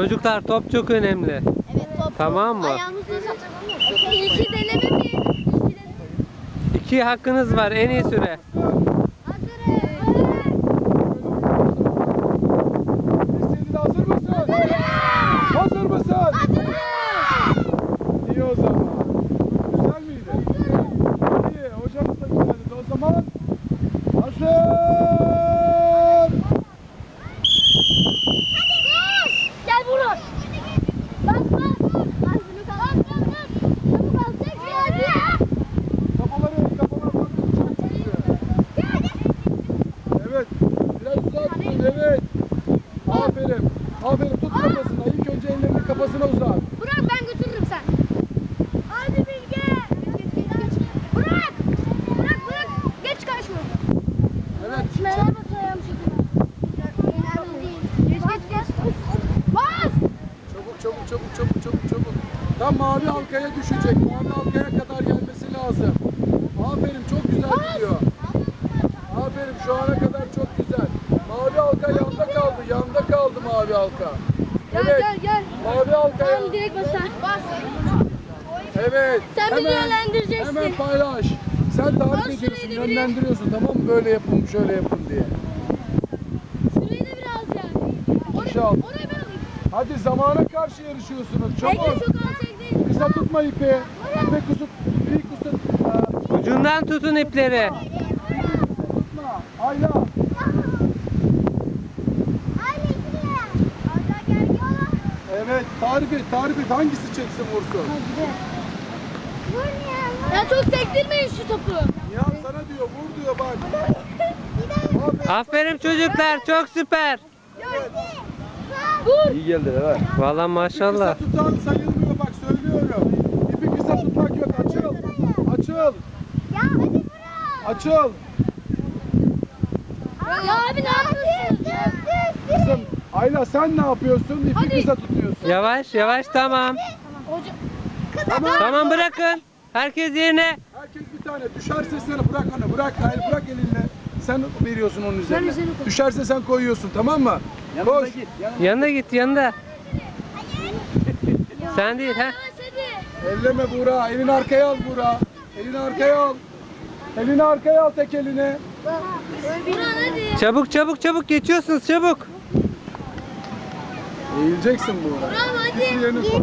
Çocuklar top çok önemli. Evet top. Tamam mı? Ayağımızla satalım. İlki deneme mi? İki hakkınız var en iyi süre. Senin hazır mısın? Hazır mısın? İyi o zaman. Güzel miydi? İyi. Hocamız da güzeldi. O zaman hazır. Gel vurun. Bas bas. Bas bunu kal. Bas bas bas. Çabuk al. Çek hadi. Kafaları, kafaları bakın. Çok güzel. Evet. Biraz uzat. Evet. Aferin. Aferin. Tut kafasına. İlk önce ellerini kafasına uzat. Burak ben götürürüm sen. Hadi Bilge. Burak. Burak Burak. Geç kaçma. Evet. Merhaba sayam Geç geç geç. Bas. Çabuk çabuk çabuk çabuk çabuk çabuk. Tam mavi halkaya düşecek. Mavi halkaya kadar gelmesi lazım. Aferin çok güzel gidiyor. Aferin şu ana kadar çok güzel. Mavi halka yanda kaldı. Kaldı mavi halka. Gel Evet. gel gel. Mavi halka. Tamam direkt bas sen. Bas. Evet. Sen beni yönlendireceksin. Hemen paylaş. Sen tarif Al ediyorsun, yönlendiriyorsun tamam mı? Böyle yapın, şöyle yapın diye. Süreyi de biraz yani. İşe al. Orayı ben alayım. Hadi zamana karşı yarışıyorsunuz. Çok alçak değil. Kısa tutma ipi. İpi kusut. İpi kusut. Ucundan tutun ipleri. Tutma. Ayla. Evet. Tarif et. Tarif et. Hangisi çeksin vursun? Ya çok sektirmeyin şu topu. Nihan sana diyor. Vur diyor bak. Aferin. Çocuklar çok süper. Vur. İyi geldi evet. Valla Kısa maşallah. tutan sayılmıyor bak söylüyorum. İpi kısa tutmak yok. Açıl. Açıl. Açıl. Ya abi ne yapıyorsun? Ayla sen ne yapıyorsun? İpi Hadi. kısa tutuyorsun. Yavaş yavaş tamam. Tamam. Tamam bırakın. Herkes yerine. Herkes bir tane. Düşerse sen bırak onu. Bırak. Hayır bırak elinle. Sen veriyorsun onun üzerine. üzerine koy. Düşerse sen koyuyorsun tamam mı? Yanına Koş. git. Yanına. Yanına git yanında. Sen değil ha. Elleme Buğra. Elini arkaya al Buğra. Elini arkaya al. Elini arkaya al tek hadi. Çabuk çabuk çabuk geçiyorsunuz çabuk. Eğileceksin Buğra. Bravo, hadi. İkisi yerine koy.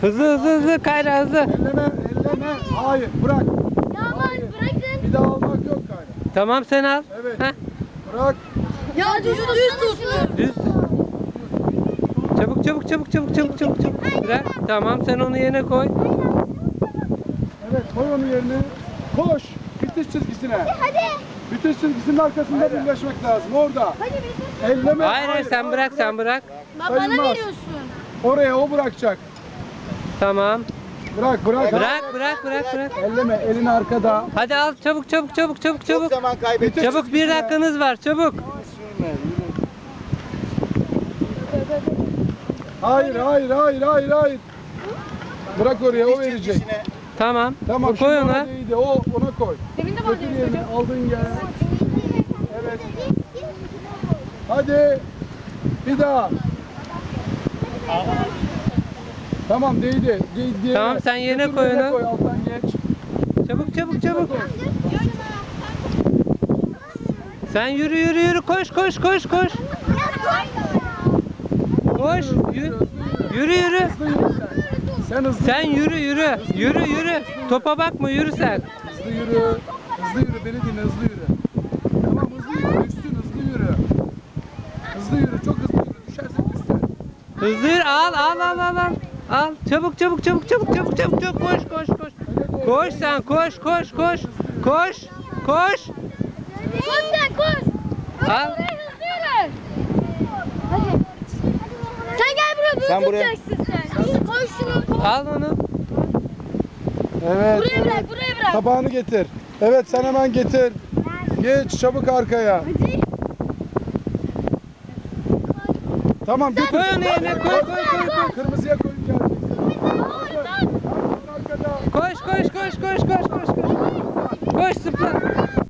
Hızlı hızlı hızlı kayra hızlı. Elleme, elleme. Hayır, bırak. Ya aman bırakın. Bir daha almak yok Kayra. Tamam sen al. Evet. Heh, Bırak. Ya düz düz tut. düz. Çabuk çabuk çabuk çabuk çabuk çabuk çabuk. Bırak. Tamam sen onu yerine koy. Evet, koy onu yerine. Koş. Bitiş çizgisine. Hadi. Bitiş çizgisinin arkasında birleşmek lazım. Orada. Hadi Elleme. Hayır hayır sen bırak sen bırak. Bana veriyorsun. Oraya o bırakacak. Tamam. Bırak, bırak. Bırak bırak bırak bırak. Elleme, elini arkada. Hadi al çabuk çabuk çabuk çabuk Çok çabuk. zaman kaybettik. Çabuk bir dakikanız var çabuk. Hayır, hayır, hayır, hayır, hayır. Bırak oraya, o verecek. Tamam. Tamam, koy şimdi ona. ona değdi. O, ona koy. Demin de Götür yerine, aldığın yere. Evet. Hadi. Bir daha. Tamam değdi. Değdi. diğerine. Tamam, sen yerine Götür koy yerine onu. koy. Alttan geç. Çabuk çabuk çabuk. Sen yürü yürü yürü koş koş koş koş. Koş yürü yürü yürü. Hızlı yürü sen. Hızlı, Sen yürü yürü. Yürü yürü. Topa bakma yürü sen. hızlı yürü. Hızlı yürü. Beni dinle hızlı yürü. Tamam hızlı yürü. Düşsün hızlı yürü. Hızlı yürü. Çok hızlı yürü. Düşersen düşsen. Hızlı yürü. Al al al al al. Al çabuk çabuk çabuk çabuk çabuk çabuk çabuk koş koş koş. Koş sen koş koş koş. Koş koş. Koş sen koş. Al. Hızlı yürü. Hadi. Sen gel buraya böyle Sen buraya- tutacaksın sen. Koy şunu. koy. Al onu. Evet. Buraya bırak buraya bırak. Tabağını getir. Evet sen hemen getir. Geç çabuk arkaya. Hadi. Tamam götür. Koy onu yerine koy koy koy koy. Kırmızıya koyun geleceksin. Arkada. Koş koş koş koş koş koş koş. Koş zıpla.